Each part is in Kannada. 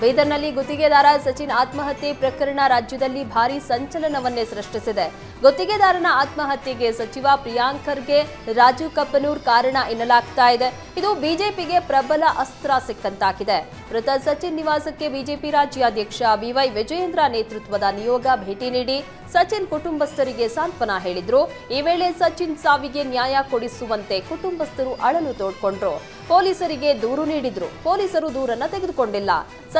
ಬೀದರ್ನಲ್ಲಿ ಗುತ್ತಿಗೆದಾರ ಸಚಿನ್ ಆತ್ಮಹತ್ಯೆ ಪ್ರಕರಣ ರಾಜ್ಯದಲ್ಲಿ ಭಾರೀ ಸಂಚಲನವನ್ನೇ ಸೃಷ್ಟಿಸಿದೆ. ಗುತ್ತಿಗೆದಾರನ ಆತ್ಮಹತ್ಯೆಗೆ ಸಚಿವ ಪ್ರಿಯಾಂಕ್ ಖರ್ಗೆ ರಾಜು ಕಪ್ಪನೂರ್ ಕಾರಣ ಎನ್ನಲಾಗ್ತಾ ಇದೆ. ಇದು ಬಿಜೆಪಿಗೆ ಪ್ರಬಲ ಅಸ್ತ್ರ ಸಿಕ್ಕಂತಾಗಿದೆ. ಮೃತ ಸಚಿನ್ ನಿವಾಸಕ್ಕೆ ಬಿಜೆಪಿ ರಾಜ್ಯಾಧ್ಯಕ್ಷ ಬಿವೈ ವಿಜಯೇಂದ್ರ ನೇತೃತ್ವದ ನಿಯೋಗ ಭೇಟಿ ನೀಡಿ ಸಚಿನ್ ಕುಟುಂಬಸ್ಥರಿಗೆ ಸಾಂತ್ವನ ಹೇಳಿದ್ರು. ಈ ವೇಳೆ ಸಚಿನ್ ಸಾವಿಗೆ ನ್ಯಾಯ ಕೊಡಿಸುವಂತೆ ಕುಟುಂಬಸ್ಥರು ಅಳಲು ತೋಡ್ಕೊಂಡ್ರು. ಪೊಲೀಸರಿಗೆ ದೂರು ನೀಡಿದ್ರು. ಪೊಲೀಸರು ದೂರನ್ನ ತೆಗೆದುಕೊಂಡಿಲ್ಲ.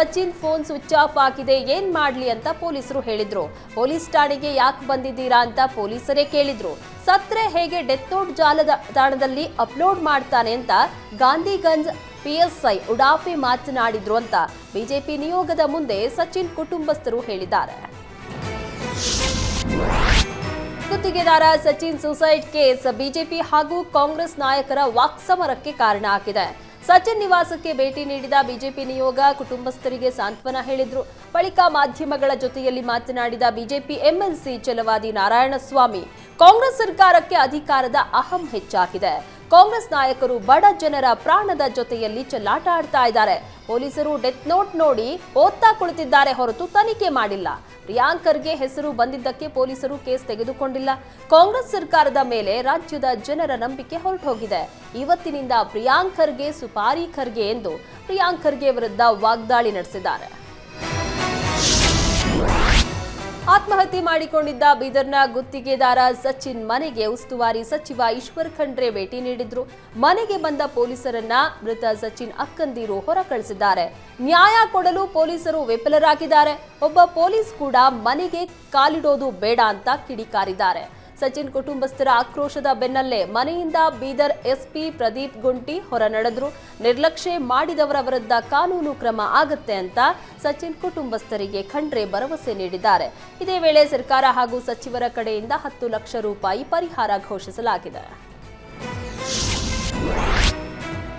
ಸಚಿನ್ ಫೋನ್ ಸ್ವಿಚ್ ಆಫ್ ಆಗಿದೆ, ಏನ್ ಮಾಡ್ಲಿ ಅಂತ ಪೊಲೀಸರು ಹೇಳಿದ್ರು. ಪೊಲೀಸ್ ಠಾಣೆಗೆ ಯಾಕೆ ಬಂದಿದ್ದೀರಾ ಅಂತ ಪೊಲೀಸರೇ ಕೇಳಿದ್ರು. ಸತ್ರೆ ಹೇಗೆ ಡೆತ್ ನೋಟ್ ಜಾಲದ ತಾಣದಲ್ಲಿ ಅಪ್ಲೋಡ್ ಮಾಡ್ತಾನೆ ಅಂತ ಗಾಂಧಿಗಂಜ್ ಪಿಎಸ್ಐ ಉಡಾಫಿ ಮಾತನಾಡಿದ್ರು ಅಂತ ಬಿಜೆಪಿ ನಿಯೋಗದ ಮುಂದೆ ಸಚಿನ್ ಕುಟುಂಬಸ್ಥರು ಹೇಳಿದ್ದಾರೆ. ಗುತ್ತಿಗೆದಾರ ಸಚಿನ್ ಸುಸೈಡ್ ಕೇಸ್ ಬಿಜೆಪಿ ಹಾಗೂ ಕಾಂಗ್ರೆಸ್ ನಾಯಕರ ವಾಕ್ಸಮರಕ್ಕೆ ಕಾರಣ ಆಗಿದೆ. ಸಚಿನ್ ನಿವಾಸಕ್ಕೆ ಭೇಟಿ ನೀಡಿದ ಬಿಜೆಪಿ ನಿಯೋಗ ಕುಟುಂಬಸ್ಥರಿಗೆ ಸಾಂತ್ವನ ಹೇಳಿದ್ರು. ಬಳಿಕ ಮಾಧ್ಯಮಗಳ ಜೊತೆಯಲ್ಲಿ ಮಾತನಾಡಿದ ಬಿಜೆಪಿ ಎಂಎಲ್ಸಿ ಛಲವಾದಿ ನಾರಾಯಣಸ್ವಾಮಿ, ಕಾಂಗ್ರೆಸ್ ಸರ್ಕಾರಕ್ಕೆ ಅಧಿಕಾರದ ಅಹಂ ಹೆಚ್ಚಾಗಿದೆ. ಕಾಂಗ್ರೆಸ್ ನಾಯಕರು ಬಡ ಜನರ ಪ್ರಾಣದ ಜೊತೆಯಲ್ಲಿ ಚೆಲ್ಲಾಟ ಆಡ್ತಾ ಇದ್ದಾರೆ. ಪೊಲೀಸರು ಡೆತ್ ನೋಟ್ ನೋಡಿ ಓದ್ತಾ ಕುಳಿತಿದ್ದಾರೆ ಹೊರತು ತನಿಖೆ ಮಾಡಿಲ್ಲ. ಪ್ರಿಯಾಂಕರ್ಗೆ ಹೆಸರು ಬಂದಿದ್ದಕ್ಕೆ ಪೊಲೀಸರು ಕೇಸ್ ತೆಗೆದುಕೊಂಡಿಲ್ಲ. ಕಾಂಗ್ರೆಸ್ ಸರ್ಕಾರದ ಮೇಲೆ ರಾಜ್ಯದ ಜನರ ನಂಬಿಕೆ ಹೊರಟೋಗಿದೆ. ಇವತ್ತಿನಿಂದ ಪ್ರಿಯಾಂಕರ್ಗೆ ಸುಪಾರಿ ಖರ್ಗೆ ಎಂದು ಪ್ರಿಯಾಂಕರ್ಗೆ ವಿರುದ್ಧ ವಾಗ್ದಾಳಿ ನಡೆಸಿದ್ದಾರೆ. ಆತ್ಮಹತ್ಯೆ ಮಾಡಿಕೊಂಡಿದ್ದ ಬೀದರ್ನ ಗುತ್ತಿಗೆದಾರ ಸಚಿನ್ ಮನೆಗೆ ಉಸ್ತುವಾರಿ ಸಚಿವ ಈಶ್ವರ್ ಖಂಡ್ರೆ ಭೇಟಿ ನೀಡಿದ್ರು. ಮನೆಗೆ ಬಂದ ಪೊಲೀಸರನ್ನ ಮೃತ ಸಚಿನ್ ಅಕ್ಕಂದಿರು ಹೊರ ಕಳಿಸಿದ್ದಾರೆ ನ್ಯಾಯ ಕೊಡಲು ಪೊಲೀಸರು ವಿಫಲರಾಗಿದ್ದಾರೆ. ಒಬ್ಬ ಪೊಲೀಸ್ ಕೂಡ ಮನೆಗೆ ಕಾಲಿಡೋದು ಬೇಡ ಅಂತ ಕಿಡಿಕಾರಿದ್ದಾರೆ. ಸಚಿನ್ ಕುಟುಂಬಸ್ಥರ ಆಕ್ರೋಶದ ಬೆನ್ನಲ್ಲೇ ಮನೆಯಿಂದ ಬೀದರ್ ಎಸ್ಪಿ ಪ್ರದೀಪ್ ಗುಂಟಿ ಹೊರ ನಡೆದ್ರು ನಿರ್ಲಕ್ಷ್ಯ ಮಾಡಿದವರ ವಿರುದ್ಧ ಕಾನೂನು ಕ್ರಮ ಆಗತ್ತೆ ಅಂತ ಸಚಿನ್ ಕುಟುಂಬಸ್ಥರಿಗೆ ಖಂಡ್ರೆ ಭರವಸೆ ನೀಡಿದ್ದಾರೆ. ಇದೇ ವೇಳೆ ಸರ್ಕಾರ ಹಾಗೂ ಸಚಿವರ ಕಡೆಯಿಂದ ಹತ್ತು ಲಕ್ಷ ರೂಪಾಯಿ ಪರಿಹಾರ ಘೋಷಿಸಲಾಗಿದೆ.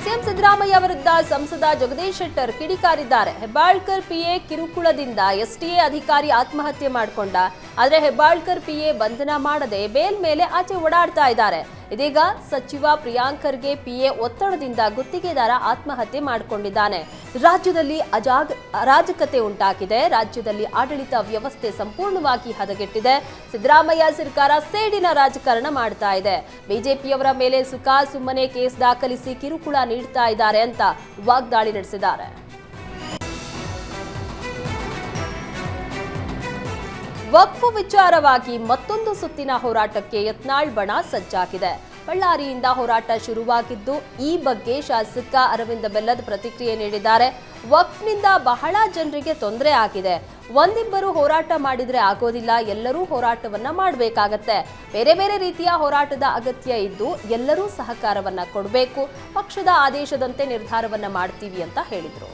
ಸಿಎಂ ಸಿದ್ದರಾಮಯ್ಯ ವಿರುದ್ಧ ಸಂಸದ ಜಗದೀಶ್ ಶೆಟ್ಟರ್ ಕಿಡಿಕಾರಿದ್ದಾರೆ. ಹೆಬ್ಬಾಳ್ಕರ್ ಪಿಎ ಕಿರುಕುಳದಿಂದ ಎಸ್ಟಿಎ ಅಧಿಕಾರಿ ಆತ್ಮಹತ್ಯೆ ಮಾಡಿಕೊಂಡ ಆದರೆ ಹೆಬ್ಬಾಳ್ಕರ್ ಪಿಎ ಬಂಧನ ಮಾಡದೆ ಬೇಲ್ ಮೇಲೆ ಆಚೆ ಓಡಾಡ್ತಾ ಇದ್ದಾರೆ. ಇದೀಗ ಸಚಿವ ಪ್ರಿಯಾಂಕರ್ಗೆ ಪಿಎ ಒತ್ತಡದಿಂದ ಗುತ್ತಿಗೆದಾರ ಆತ್ಮಹತ್ಯೆ ಮಾಡಿಕೊಂಡಿದ್ದಾನೆ. ರಾಜ್ಯದಲ್ಲಿ ಅಜಾಗ ಅರಾಜಕತೆ ಉಂಟಾಗಿದೆ. ರಾಜ್ಯದಲ್ಲಿ ಆಡಳಿತ ವ್ಯವಸ್ಥೆ ಸಂಪೂರ್ಣವಾಗಿ ಹದಗೆಟ್ಟಿದೆ. ಸಿದ್ದರಾಮಯ್ಯ ಸರ್ಕಾರ ಸೇಡಿನ ರಾಜಕಾರಣ ಮಾಡ್ತಾ ಇದೆ. ಬಿಜೆಪಿಯವರ ಮೇಲೆ ಸುಖ ಸುಮ್ಮನೆ ಕೇಸ್ ದಾಖಲಿಸಿ ಕಿರುಕುಳ ನೀಡ್ತಾ ಇದ್ದಾರೆ ಅಂತ ವಾಗ್ದಾಳಿ ನಡೆಸಿದ್ದಾರೆ. ವಕ್ಫ್ ವಿಚಾರವಾಗಿ ಮತ್ತೊಂದು ಸುತ್ತಿನ ಹೋರಾಟಕ್ಕೆ ಯತ್ನಾಳ್ ಬಣ ಸಜ್ಜಾಗಿದೆ. ಬಳ್ಳಾರಿಯಿಂದ ಹೋರಾಟ ಶುರುವಾಗಿದ್ದು, ಈ ಬಗ್ಗೆ ಶಾಸಕ ಅರವಿಂದ ಬೆಲ್ಲದ್ ಪ್ರತಿಕ್ರಿಯೆ ನೀಡಿದ್ದಾರೆ. ವಕ್ಫ್ನಿಂದ ಬಹಳ ಜನರಿಗೆ ತೊಂದರೆ ಆಗಿದೆ. ಒಂದಿಬ್ಬರು ಹೋರಾಟ ಮಾಡಿದ್ರೆ ಆಗೋದಿಲ್ಲ, ಎಲ್ಲರೂ ಹೋರಾಟವನ್ನ ಮಾಡಬೇಕಾಗತ್ತೆ. ಬೇರೆ ಬೇರೆ ರೀತಿಯ ಹೋರಾಟದ ಅಗತ್ಯ ಇದ್ದು, ಎಲ್ಲರೂ ಸಹಕಾರವನ್ನ ಕೊಡಬೇಕು, ಪಕ್ಷದ ಆದೇಶದಂತೆ ನಿರ್ಧಾರವನ್ನ ಮಾಡ್ತೀವಿ ಅಂತ ಹೇಳಿದರು.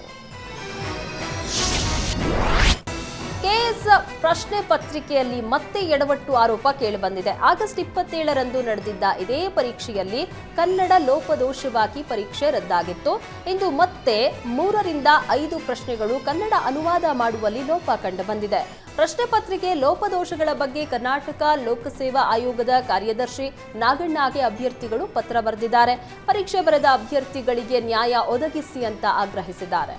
ಕೆಎಸ್ ಪ್ರಶ್ನೆ ಪತ್ರಿಕೆಯಲ್ಲಿ ಮತ್ತೆ ಎಡವಟ್ಟು ಆರೋಪ ಕೇಳಿಬಂದಿದೆ. ಆಗಸ್ಟ್ ಇಪ್ಪತ್ತೇಳರಂದು ನಡೆದಿದ್ದ ಇದೇ ಪರೀಕ್ಷೆಯಲ್ಲಿ ಕನ್ನಡ ಲೋಪದೋಷವಾಗಿ ಪರೀಕ್ಷೆ ರದ್ದಾಗಿತ್ತು. ಇಂದು ಮತ್ತೆ ಮೂರರಿಂದ ಐದು ಪ್ರಶ್ನೆಗಳು ಕನ್ನಡ ಅನುವಾದ ಮಾಡುವಲ್ಲಿ ಲೋಪ ಕಂಡುಬಂದಿದೆ. ಪ್ರಶ್ನೆ ಪತ್ರಿಕೆ ಲೋಪದೋಷಗಳ ಬಗ್ಗೆ ಕರ್ನಾಟಕ ಲೋಕಸೇವಾ ಆಯೋಗದ ಕಾರ್ಯದರ್ಶಿ ನಾಗಣ್ಣಗೆ ಅಭ್ಯರ್ಥಿಗಳು ಪತ್ರ ಬರೆದಿದ್ದಾರೆ. ಪರೀಕ್ಷೆ ಬರೆದ ಅಭ್ಯರ್ಥಿಗಳಿಗೆ ನ್ಯಾಯ ಒದಗಿಸಿ ಅಂತ ಆಗ್ರಹಿಸಿದ್ದಾರೆ.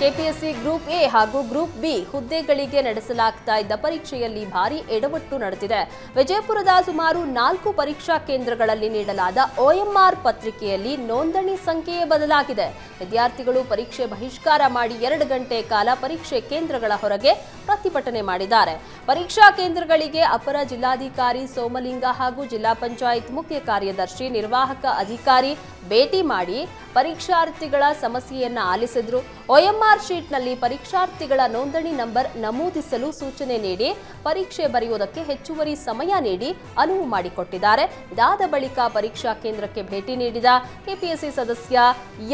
ಕೆಪಿಎಸ್ಸಿ ಗ್ರೂಪ್ ಎ ಹಾಗೂ ಗ್ರೂಪ್ ಬಿ ಹುದ್ದೆಗಳಿಗೆ ನಡೆಸಲಾಗ್ತಾ ಇದ್ದ ಪರೀಕ್ಷೆಯಲ್ಲಿ ಭಾರಿ ಎಡವಟ್ಟು ನಡೆದಿದೆ. ವಿಜಯಪುರದ ಸುಮಾರು ನಾಲ್ಕು ಪರೀಕ್ಷಾ ಕೇಂದ್ರಗಳಲ್ಲಿ ನೀಡಲಾದ ಒಎಂಆರ್ ಪತ್ರಿಕೆಯಲ್ಲಿ ನೋಂದಣಿ ಸಂಖ್ಯೆಯೇ ಬದಲಾಗಿದೆ. ವಿದ್ಯಾರ್ಥಿಗಳು ಪರೀಕ್ಷೆ ಬಹಿಷ್ಕಾರ ಮಾಡಿ ಎರಡು ಗಂಟೆ ಕಾಲ ಪರೀಕ್ಷೆ ಕೇಂದ್ರಗಳ ಹೊರಗೆ ಪ್ರತಿಭಟನೆ ಮಾಡಿದ್ದಾರೆ. ಪರೀಕ್ಷಾ ಕೇಂದ್ರಗಳಿಗೆ ಅಪರ ಜಿಲ್ಲಾಧಿಕಾರಿ ಸೋಮಲಿಂಗ ಹಾಗೂ ಜಿಲ್ಲಾ ಪಂಚಾಯತ್ ಮುಖ್ಯ ಕಾರ್ಯದರ್ಶಿ, ನಿರ್ವಾಹಕ ಅಧಿಕಾರಿ ಭೇಟಿ ಮಾಡಿ ಪರೀಕ್ಷಾರ್ಥಿಗಳ ಸಮಸ್ಯೆಯನ್ನ ಆಲಿಸಿದ್ರು. ಒಎಂಆರ್ ಶೀಟ್ನಲ್ಲಿ ಪರೀಕ್ಷಾರ್ಥಿಗಳ ನೋಂದಣಿ ನಂಬರ್ ನಮೂದಿಸಲು ಸೂಚನೆ ನೀಡಿ, ಪರೀಕ್ಷೆ ಬರೆಯುವುದಕ್ಕೆ ಹೆಚ್ಚುವರಿ ಸಮಯ ನೀಡಿ ಅನುವು ಮಾಡಿಕೊಟ್ಟಿದ್ದಾರೆ. ಇದಾದ ಬಳಿಕ ಪರೀಕ್ಷಾ ಕೇಂದ್ರಕ್ಕೆ ಭೇಟಿ ನೀಡಿದ ಕೆಪಿಎಸ್ಸಿ ಸದಸ್ಯ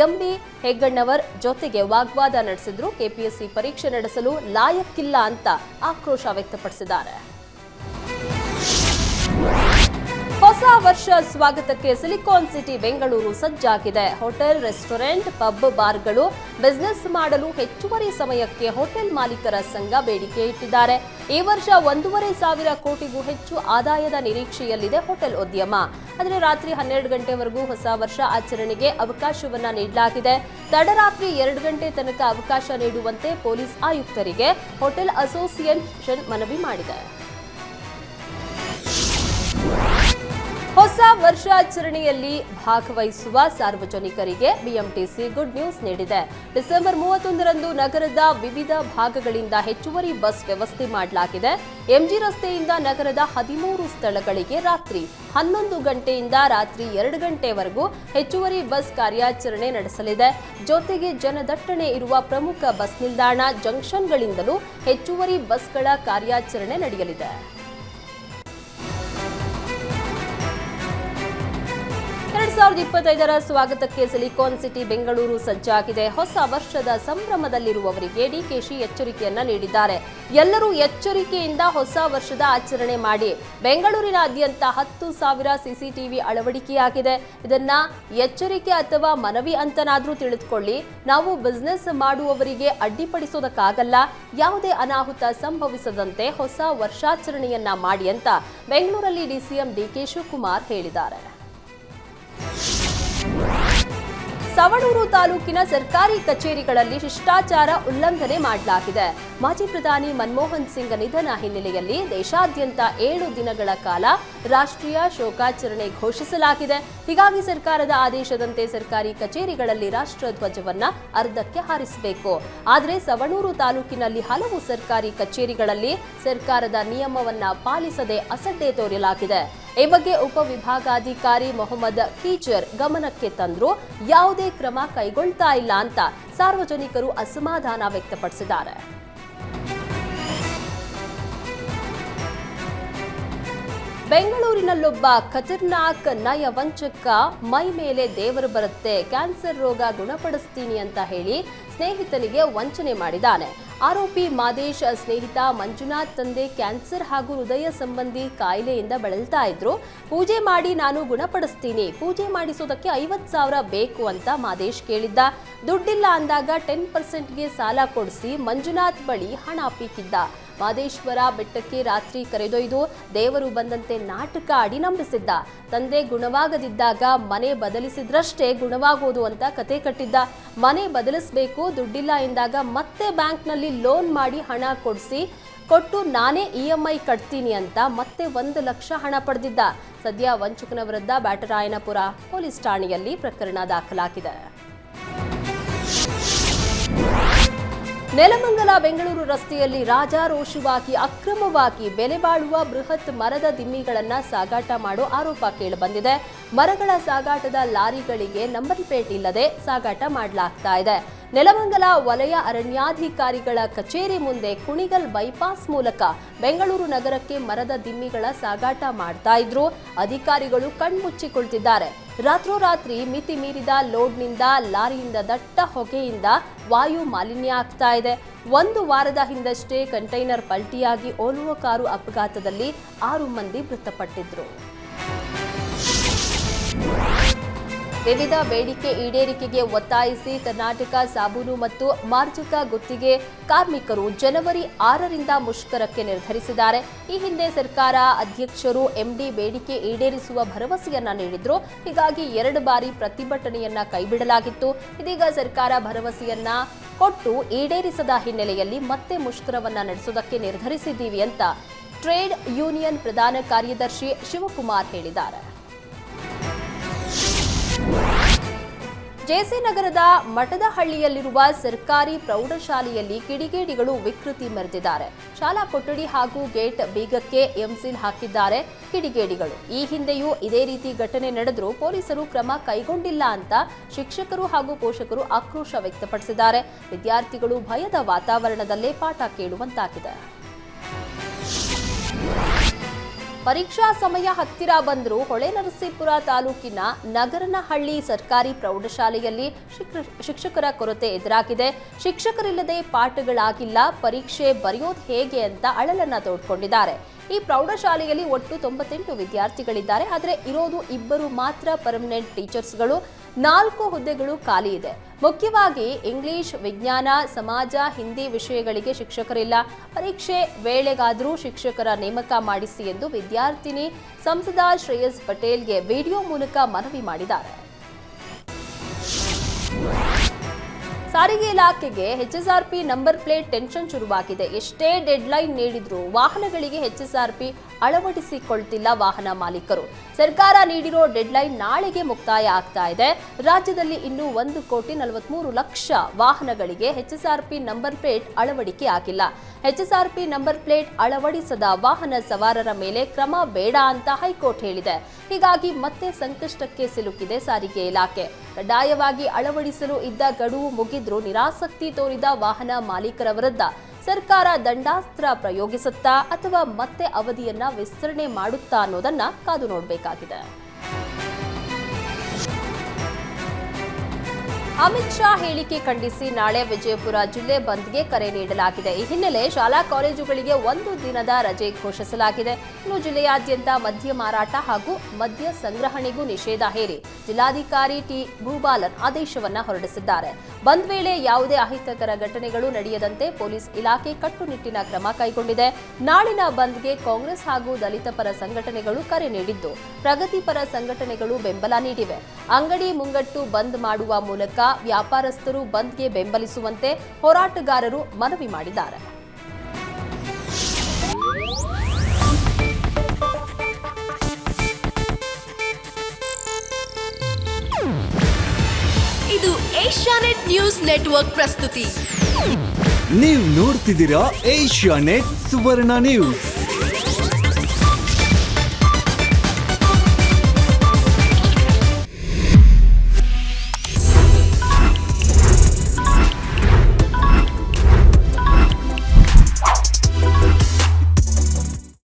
ಎಂಬಿ ಹೆಗ್ಗಣ್ಣವರ್ ಜೊತೆಗೆ ವಾಗ್ವಾದ ನಡೆಸಿದ್ರು. ಕೆಪಿಎಸ್ಸಿ ಪರೀಕ್ಷೆ ನಡೆಸಲು ಲಾಯಕ್ಕಿಲ್ಲ ಅಂತ ಆಕ್ರೋಶ ವ್ಯಕ್ತಪಡಿಸಿದ್ದಾರೆ. ಹೊಸ ವರ್ಷ ಸ್ವಾಗತಕ್ಕೆ ಸಿಲಿಕಾನ್ ಸಿಟಿ ಬೆಂಗಳೂರು ಸಜ್ಜಾಗಿದೆ. ಹೋಟೆಲ್, ರೆಸ್ಟೋರೆಂಟ್, ಪಬ್ ಬಾರ್ಗಳು ಬಿಸ್ನೆಸ್ ಮಾಡಲು ಹೆಚ್ಚುವರಿ ಸಮಯಕ್ಕೆ ಹೋಟೆಲ್ ಮಾಲೀಕರ ಸಂಘ ಬೇಡಿಕೆ ಇಟ್ಟಿದ್ದಾರೆ. ಈ ವರ್ಷ ಒಂದೂವರೆ ಸಾವಿರ ಕೋಟಿಗೂ ಹೆಚ್ಚು ಆದಾಯದ ನಿರೀಕ್ಷೆಯಲ್ಲಿದೆ ಹೋಟೆಲ್ ಉದ್ಯಮ. ಆದರೆ ರಾತ್ರಿ ಹನ್ನೆರಡು ಗಂಟೆವರೆಗೂ ಹೊಸ ವರ್ಷ ಆಚರಣೆಗೆ ಅವಕಾಶವನ್ನ ನೀಡಲಾಗಿದೆ. ತಡರಾತ್ರಿ ಎರಡು ಗಂಟೆ ತನಕ ಅವಕಾಶ ನೀಡುವಂತೆ ಪೊಲೀಸ್ ಆಯುಕ್ತರಿಗೆ ಹೋಟೆಲ್ ಅಸೋಸಿಯೇಷನ್ ಮನವಿ ಮಾಡಿದೆ. ಹೊಸ ವರ್ಷಾಚರಣೆಯಲ್ಲಿ ಭಾಗವಹಿಸುವ ಸಾರ್ವಜನಿಕರಿಗೆ ಬಿಎಂಟಿಸಿ ಗುಡ್ ನ್ಯೂಸ್ ನೀಡಿದೆ. ಡಿಸೆಂಬರ್ ಮೂವತ್ತೊಂದರಂದು ನಗರದ ವಿವಿಧ ಭಾಗಗಳಿಂದ ಹೆಚ್ಚುವರಿ ಬಸ್ ವ್ಯವಸ್ಥೆ ಮಾಡಲಾಗಿದೆ. ಎಂಜಿ ರಸ್ತೆಯಿಂದ ನಗರದ ಹದಿಮೂರು ಸ್ಥಳಗಳಿಗೆ ರಾತ್ರಿ ಹನ್ನೊಂದು ಗಂಟೆಯಿಂದ ರಾತ್ರಿ ಎರಡು ಗಂಟೆವರೆಗೂ ಹೆಚ್ಚುವರಿ ಬಸ್ ಕಾರ್ಯಾಚರಣೆ ನಡೆಸಲಿದೆ. ಜೊತೆಗೆ ಜನದಟ್ಟಣೆ ಇರುವ ಪ್ರಮುಖ ಬಸ್ ನಿಲ್ದಾಣ ಜಂಕ್ಷನ್ಗಳಿಂದಲೂ ಹೆಚ್ಚುವರಿ ಬಸ್ಗಳ ಕಾರ್ಯಾಚರಣೆ ನಡೆಯಲಿದೆ. ಸಾವಿರದ ಇಪ್ಪತ್ತೈದರ ಸ್ವಾಗತಕ್ಕೆ ಸಿಲಿಕಾನ್ ಸಿಟಿ, ಬೆಂಗಳೂರು ಸಜ್ಜಾಗಿದೆ. ಹೊಸ ವರ್ಷದ ಸಂಭ್ರಮದಲ್ಲಿರುವವರಿಗೆ ಡಿಕೆಶಿ ಎಚ್ಚರಿಕೆಯನ್ನ ನೀಡಿದ್ದಾರೆ. ಎಲ್ಲರೂ ಎಚ್ಚರಿಕೆಯಿಂದ ಹೊಸ ವರ್ಷದ ಆಚರಣೆ ಮಾಡಿ. ಬೆಂಗಳೂರಿನಾದ್ಯಂತ ಹತ್ತು ಸಾವಿರ ಸಿಸಿಟಿವಿ ಅಳವಡಿಕೆಯಾಗಿದೆ. ಇದನ್ನ ಎಚ್ಚರಿಕೆ ಅಥವಾ ಮನವಿ ಅಂತನಾದ್ರೂ ತಿಳಿದುಕೊಳ್ಳಿ. ನಾವು ಬಿಸ್ನೆಸ್ ಮಾಡುವವರಿಗೆ ಅಡ್ಡಿಪಡಿಸೋದಕ್ಕಾಗಲ್ಲ. ಯಾವುದೇ ಅನಾಹುತ ಸಂಭವಿಸದಂತೆ ಹೊಸ ವರ್ಷಾಚರಣೆಯನ್ನ ಮಾಡಿ ಅಂತ ಬೆಂಗಳೂರಲ್ಲಿ ಡಿಸಿಎಂ ಡಿಕೆ ಶಿವಕುಮಾರ್ ಹೇಳಿದ್ದಾರೆ. ಸವಣೂರು ತಾಲೂಕಿನ ಸರ್ಕಾರಿ ಕಚೇರಿಗಳಲ್ಲಿ ಶಿಷ್ಟಾಚಾರ ಉಲ್ಲಂಘನೆ ಮಾಡಲಾಗಿದೆ. ಮಾಜಿ ಪ್ರಧಾನಿ ಮನಮೋಹನ್ ಸಿಂಗ್ ನಿಧನ ಹಿನ್ನೆಲೆಯಲ್ಲಿ ದೇಶಾದ್ಯಂತ ಏಳು ದಿನಗಳ ಕಾಲ ರಾಷ್ಟ್ರೀಯ ಶೋಕಾಚರಣೆ ಘೋಷಿಸಲಾಗಿದೆ. ಹೀಗಾಗಿ ಸರ್ಕಾರದ ಆದೇಶದಂತೆ ಸರ್ಕಾರಿ ಕಚೇರಿಗಳಲ್ಲಿ ರಾಷ್ಟ್ರಧ್ವಜವನ್ನ ಅರ್ಧಕ್ಕೆ ಹಾರಿಸಬೇಕು. ಆದರೆ ಸವಣೂರು ತಾಲೂಕಿನಲ್ಲಿ ಹಲವು ಸರ್ಕಾರಿ ಕಚೇರಿಗಳಲ್ಲಿ ಸರ್ಕಾರದ ನಿಯಮವನ್ನ ಪಾಲಿಸದೆ ಅಸಡ್ಡೆ ತೋರಲಾಗಿದೆ. ಈ ಬಗ್ಗೆ ಉಪವಿಭಾಗಾಧಿಕಾರಿ ಮೊಹಮ್ಮದ್ ಕೀಚರ್ ಗಮನಕ್ಕೆ ತಂದ್ರು, ಯಾವುದೇ ಕ್ರಮ ಕೈಗೊಳ್ತಾ ಇಲ್ಲ ಅಂತ ಸಾರ್ವಜನಿಕರು ಅಸಮಾಧಾನ ವ್ಯಕ್ತಪಡಿಸಿದ್ದಾರೆ. ಬೆಂಗಳೂರಿನಲ್ಲೊಬ್ಬ ಖತರ್ನಾಕ್ ನಯ ವಂಚಕ ಮೈ ಮೇಲೆ ದೇವರು ಬರುತ್ತೆ, ಕ್ಯಾನ್ಸರ್ ರೋಗ ಗುಣಪಡಿಸ್ತೀನಿ ಅಂತ ಹೇಳಿ ಸ್ನೇಹಿತನಿಗೆ ವಂಚನೆ ಮಾಡಿದ್ದಾನೆ. ಆರೋಪಿ ಮಾದೇಶ್, ಸ್ನೇಹಿತ ಮಂಜುನಾಥ್ ತಂದೆ ಕ್ಯಾನ್ಸರ್ ಹಾಗೂ ಹೃದಯ ಸಂಬಂಧಿ ಕಾಯಿಲೆಯಿಂದ ಬಳಲ್ತಾ ಇದ್ರು. ಪೂಜೆ ಮಾಡಿ ನಾನು ಗುಣಪಡಿಸ್ತೀನಿ, ಪೂಜೆ ಮಾಡಿಸೋದಕ್ಕೆ ಐವತ್ತು ಸಾವಿರ ಬೇಕು ಅಂತ ಮಾದೇಶ್ ಕೇಳಿದ್ದ. ದುಡ್ಡಿಲ್ಲ ಅಂದಾಗ ಟೆನ್ ಪರ್ಸೆಂಟ್ಗೆ ಸಾಲ ಕೊಡಿಸಿ ಮಂಜುನಾಥ್ ಬಳಿ ಹಣ ಪೀಕಿದ್ದ ಮಾದೇಶ್ವರ ಬೆಟ್ಟಕ್ಕೆ ರಾತ್ರಿ ಕರೆದೊಯ್ದು ದೇವರು ಬಂದಂತೆ ನಾಟಕ ಆಡಿ ನಂಬಿಸಿದ್ದ ತಂದೆ ಗುಣವಾಗದಿದ್ದಾಗ ಮನೆ ಬದಲಿಸಿದ್ರಷ್ಟೇ ಗುಣವಾಗೋದು ಅಂತ ಕತೆ ಕಟ್ಟಿದ್ದ. ಮನೆ ಬದಲಿಸಬೇಕು, ದುಡ್ಡಿಲ್ಲ ಎಂದಾಗ ಮತ್ತೆ ಬ್ಯಾಂಕ್ನಲ್ಲಿ ಲೋನ್ ಮಾಡಿ ಹಣ ಕೊಡಿಸಿ, ಕೊಟ್ಟು ನಾನೇ ಇ ಎಂ ಐ ಕಟ್ತೀನಿ ಅಂತ ಮತ್ತೆ ಒಂದು ಲಕ್ಷ ಹಣ ಪಡೆದಿದ್ದ. ಸದ್ಯ ವಂಚಕನ ವಿರುದ್ಧ ಬ್ಯಾಟರಾಯನಪುರ ಪೊಲೀಸ್ ಠಾಣೆಯಲ್ಲಿ ಪ್ರಕರಣ ದಾಖಲಾಗಿದೆ. ನೆಲಮಂಗಲ ಬೆಂಗಳೂರು ರಸ್ತೆಯಲ್ಲಿ ರಾಜಾರೋಷವಾಗಿ ಅಕ್ರಮವಾಗಿ ಬೆಲೆ ಬಾಳುವ ಬೃಹತ್ ಮರದ ದಿಮ್ಮಿಗಳನ್ನು ಸಾಗಾಟ ಮಾಡೋ ಆರೋಪ ಕೇಳಿಬಂದಿದೆ. ಮರಗಳ ಸಾಗಾಟದ ಲಾರಿಗಳಿಗೆ ನಂಬರ್ ಪ್ಲೇಟ್ ಇಲ್ಲದೆ ಸಾಗಾಟ ಮಾಡಲಾಗ್ತಾ ಇದೆ. ನೆಲಮಂಗಲ ವಲಯ ಅರಣ್ಯಾಧಿಕಾರಿಗಳ ಕಚೇರಿ ಮುಂದೆ ಕುಣಿಗಲ್ ಬೈಪಾಸ್ ಮೂಲಕ ಬೆಂಗಳೂರು ನಗರಕ್ಕೆ ಮರದ ದಿಮ್ಮಿಗಳ ಸಾಗಾಟ ಮಾಡ್ತಾ ಇದ್ರು. ಅಧಿಕಾರಿಗಳು ಕಣ್ಮುಚ್ಚಿಕೊಳ್ತಿದ್ದಾರೆ. ರಾತ್ರೋರಾತ್ರಿ ಮಿತಿ ಮೀರಿದ ಲೋಡ್ನಿಂದ ಲಾರಿಯಿಂದ ದಟ್ಟ ಹೊಗೆಯಿಂದ ವಾಯು ಮಾಲಿನ್ಯ ಆಗ್ತಾ ಇದೆ. ಒಂದು ವಾರದ ಹಿಂದಷ್ಟೇ ಕಂಟೈನರ್ ಪಲ್ಟಿಯಾಗಿ ಓಲುವ ಕಾರು ಅಪಘಾತದಲ್ಲಿ ಆರು ಮಂದಿ ಮೃತಪಟ್ಟಿದ್ರು. ವಿವಿಧ ಬೇಡಿಕೆ ಈಡೇರಿಕೆಗೆ ಒತ್ತಾಯಿಸಿ ಕರ್ನಾಟಕ ಸಾಬೂನು ಮತ್ತು ಮಾರ್ಜಕ ಗುತ್ತಿಗೆ ಕಾರ್ಮಿಕರು ಜನವರಿ ಆರರಿಂದ ಮುಷ್ಕರಕ್ಕೆ ನಿರ್ಧರಿಸಿದ್ದಾರೆ. ಈ ಹಿಂದೆ ಸರ್ಕಾರ ಅಧ್ಯಕ್ಷರು ಎಂಡಿ ಬೇಡಿಕೆ ಈಡೇರಿಸುವ ಭರವಸೆಯನ್ನ ನೀಡಿದ್ರು. ಹೀಗಾಗಿ ಎರಡು ಬಾರಿ ಪ್ರತಿಭಟನೆಯನ್ನ ಕೈಬಿಡಲಾಗಿತ್ತು. ಇದೀಗ ಸರ್ಕಾರ ಭರವಸೆಯನ್ನ ಕೊಟ್ಟು ಈಡೇರಿಸದ ಹಿನ್ನೆಲೆಯಲ್ಲಿ ಮತ್ತೆ ಮುಷ್ಕರವನ್ನ ನಡೆಸುವುದಕ್ಕೆ ನಿರ್ಧರಿಸಿದ್ದೀವಿ ಅಂತ ಟ್ರೇಡ್ ಯೂನಿಯನ್ ಪ್ರಧಾನ ಕಾರ್ಯದರ್ಶಿ ಶಿವಕುಮಾರ್ ಹೇಳಿದ್ದಾರೆ. ಜೆಸಿ ನಗರದ ಮಠದಹಳ್ಳಿಯಲ್ಲಿರುವ ಸರ್ಕಾರಿ ಪ್ರೌಢಶಾಲೆಯಲ್ಲಿ ಕಿಡಿಗೇಡಿಗಳು ವಿಕೃತಿ ಮೆರೆದಿದ್ದಾರೆ. ಶಾಲಾ ಕೊಠಡಿ ಹಾಗೂ ಗೇಟ್ ಬೀಗಕ್ಕೆ ಎಂಸಿಲ್ ಹಾಕಿದ್ದಾರೆ ಕಿಡಿಗೇಡಿಗಳು. ಈ ಹಿಂದೆಯೂ ಇದೇ ರೀತಿ ಘಟನೆ ನಡೆದರೂ ಪೊಲೀಸರು ಕ್ರಮ ಕೈಗೊಂಡಿಲ್ಲ ಅಂತ ಶಿಕ್ಷಕರು ಹಾಗೂ ಪೋಷಕರು ಆಕ್ರೋಶ ವ್ಯಕ್ತಪಡಿಸಿದ್ದಾರೆ. ವಿದ್ಯಾರ್ಥಿಗಳು ಭಯದ ವಾತಾವರಣದಲ್ಲೇ ಪಾಠ ಕೇಳುವಂತಾಗಿದೆ. ಪರೀಕ್ಷಾ ಸಮಯ ಹತ್ತಿರ ಬಂದರೂ ಹೊಳೆನರಸೀಪುರ ತಾಲೂಕಿನ ನಗರನಹಳ್ಳಿ ಸರ್ಕಾರಿ ಪ್ರೌಢಶಾಲೆಯಲ್ಲಿ ಶಿಕ್ಷ- ಶಿಕ್ಷಕರ ಕೊರತೆ ಎದುರಾಗಿದೆ. ಶಿಕ್ಷಕರಿಲ್ಲದೆ ಪಾಠಗಳಾಗಿಲ್ಲ, ಪರೀಕ್ಷೆ ಬರೆಯೋದು ಹೇಗೆ ಅಂತ ಅಳಲನ್ನ ತೋಡ್ಕೊಂಡಿದ್ದಾರೆ. ಈ ಪ್ರೌಢಶಾಲೆಯಲ್ಲಿ ಒಟ್ಟು ತೊಂಬತ್ತೆಂಟು ವಿದ್ಯಾರ್ಥಿಗಳಿದ್ದಾರೆ. ಆದರೆ ಇರೋದು ಇಬ್ಬರು ಮಾತ್ರ ಪರ್ಮನೆಂಟ್ ಟೀಚರ್ಸ್ಗಳು ನಾಲ್ಕು ಹುದ್ದೆಗಳು ಖಾಲಿ ಇದೆ. ಮುಖ್ಯವಾಗಿ ಇಂಗ್ಲಿಷ್, ವಿಜ್ಞಾನ, ಸಮಾಜ, ಹಿಂದಿ ವಿಷಯಗಳಿಗೆ ಶಿಕ್ಷಕರಿಲ್ಲ. ಪರೀಕ್ಷೆ ವೇಳೆಗಾದರೂ ಶಿಕ್ಷಕರ ನೇಮಕ ಮಾಡಿಸಿ ಎಂದು ವಿದ್ಯಾರ್ಥಿನಿ ಸಂಸದ ಶ್ರೇಯಸ್ ಪಟೇಲ್ಗೆ ವಿಡಿಯೋ ಮೂಲಕ ಮನವಿ ಮಾಡಿದ್ದಾರೆ. ಸಾರಿಗೆ ಇಲಾಖೆಗೆ ಎಚ್ಎಸ್ಆರ್ಪಿ ನಂಬರ್ ಪ್ಲೇಟ್ ಟೆನ್ಷನ್ ಶುರುವಾಗಿದೆ. ಎಷ್ಟೇ ಡೆಡ್ಲೈನ್ ನೀಡಿದ್ರು ವಾಹನಗಳಿಗೆ ಎಚ್ಎಸ್ಆರ್ಪಿ ಅಳವಡಿಸಿಕೊಳ್ತಿಲ್ಲ ವಾಹನ ಮಾಲೀಕರು. ಸರ್ಕಾರ ನೀಡಿರೋ ಡೆಡ್ಲೈನ್ ನಾಳೆಗೆ ಮುಕ್ತಾಯ ಆಗ್ತಾ ಇದೆ. ರಾಜ್ಯದಲ್ಲಿ ಇನ್ನೂ ಒಂದು ಕೋಟಿ ನಲವತ್ಮೂರು ಲಕ್ಷ ವಾಹನಗಳಿಗೆ ಎಚ್ಎಸ್ಆರ್ಪಿ ನಂಬರ್ ಪ್ಲೇಟ್ ಅಳವಡಿಕೆ ಆಗಿಲ್ಲ. ಎಚ್ಎಸ್ಆರ್ಪಿ ನಂಬರ್ ಪ್ಲೇಟ್ ಅಳವಡಿಸದ ವಾಹನ ಸವಾರರ ಮೇಲೆ ಕ್ರಮ ಬೇಡ ಅಂತ ಹೈಕೋರ್ಟ್ ಹೇಳಿದೆ. ಹೀಗಾಗಿ ಮತ್ತೆ ಸಂಕಷ್ಟಕ್ಕೆ ಸಿಲುಕಿದೆ ಸಾರಿಗೆ ಇಲಾಖೆ. ಕಡ್ಡಾಯವಾಗಿ ಅಳವಡಿಸಲು ಇದ್ದ ಗಡುವು ಮುಗಿದ್ರೂ ನಿರಾಸಕ್ತಿ ತೋರಿದ ವಾಹನ ಮಾಲೀಕರ ವಿರುದ್ಧ ಸರ್ಕಾರ ದಂಡಾಸ್ತ್ರ ಪ್ರಯೋಗಿಸುತ್ತಾ ಅಥವಾ ಮತ್ತೆ ಅವಧಿಯನ್ನ ವಿಸ್ತರಣೆ ಮಾಡುತ್ತಾ ಅನ್ನೋದನ್ನ ಕಾದು ನೋಡಬೇಕಾಗಿದೆ. ಅಮಿತ್ ಶಾ ಹೇಳಿಕೆ ಖಂಡಿಸಿ ನಾಳೆ ವಿಜಯಪುರ ಜಿಲ್ಲೆ ಬಂದ್ಗೆ ಕರೆ ನೀಡಲಾಗಿದೆ. ಈ ಹಿನ್ನೆಲೆ ಶಾಲಾ ಕಾಲೇಜುಗಳಿಗೆ ಒಂದು ದಿನದ ರಜೆ ಘೋಷಿಸಲಾಗಿದೆ. ಇನ್ನು ಜಿಲ್ಲೆಯಾದ್ಯಂತ ಮದ್ಯ ಮಾರಾಟ ಹಾಗೂ ಮದ್ಯ ಸಂಗ್ರಹಣೆಗೂ ನಿಷೇಧ ಹೇರಿ ಜಿಲ್ಲಾಧಿಕಾರಿ ಟಿ. ಭೂಬಾಲನ್ ಆದೇಶವನ್ನ ಹೊರಡಿಸಿದ್ದಾರೆ. ಬಂದ್ ವೇಳೆ ಯಾವುದೇ ಅಹಿತಕರ ಘಟನೆಗಳು ನಡೆಯದಂತೆ ಪೊಲೀಸ್ ಇಲಾಖೆ ಕಟ್ಟುನಿಟ್ಟಿನ ಕ್ರಮ ಕೈಗೊಂಡಿದೆ. ನಾಳಿನ ಬಂದ್ಗೆ ಕಾಂಗ್ರೆಸ್ ಹಾಗೂ ದಲಿತ ಪರ ಸಂಘಟನೆಗಳು ಕರೆ ನೀಡಿದ್ದು. ಪ್ರಗತಿಪರ ಸಂಘಟನೆಗಳು ಬೆಂಬಲ ನೀಡಿವೆ. ಅಂಗಡಿ ಮುಂಗಟ್ಟು ಬಂದ್ ಮಾಡುವ ಮೂಲಕ ವ್ಯಾಪಾರಸ್ಥರು ಬಂದ್ಗೆ ಬೆಂಬಲಿಸುವಂತೆ ಹೋರಾಟಗಾರರು ಮನವಿ ಮಾಡಿದ್ದಾರೆ. ಇದು ಏಷ್ಯಾನೆಟ್ ನ್ಯೂಸ್ ನೆಟ್ವರ್ಕ್ ಪ್ರಸ್ತುತಿ. ನೀವು ನೋಡ್ತಿದ್ದೀರಾ ಏಷ್ಯಾ ನೆಟ್ ಸುವರ್ಣ ನ್ಯೂಸ್.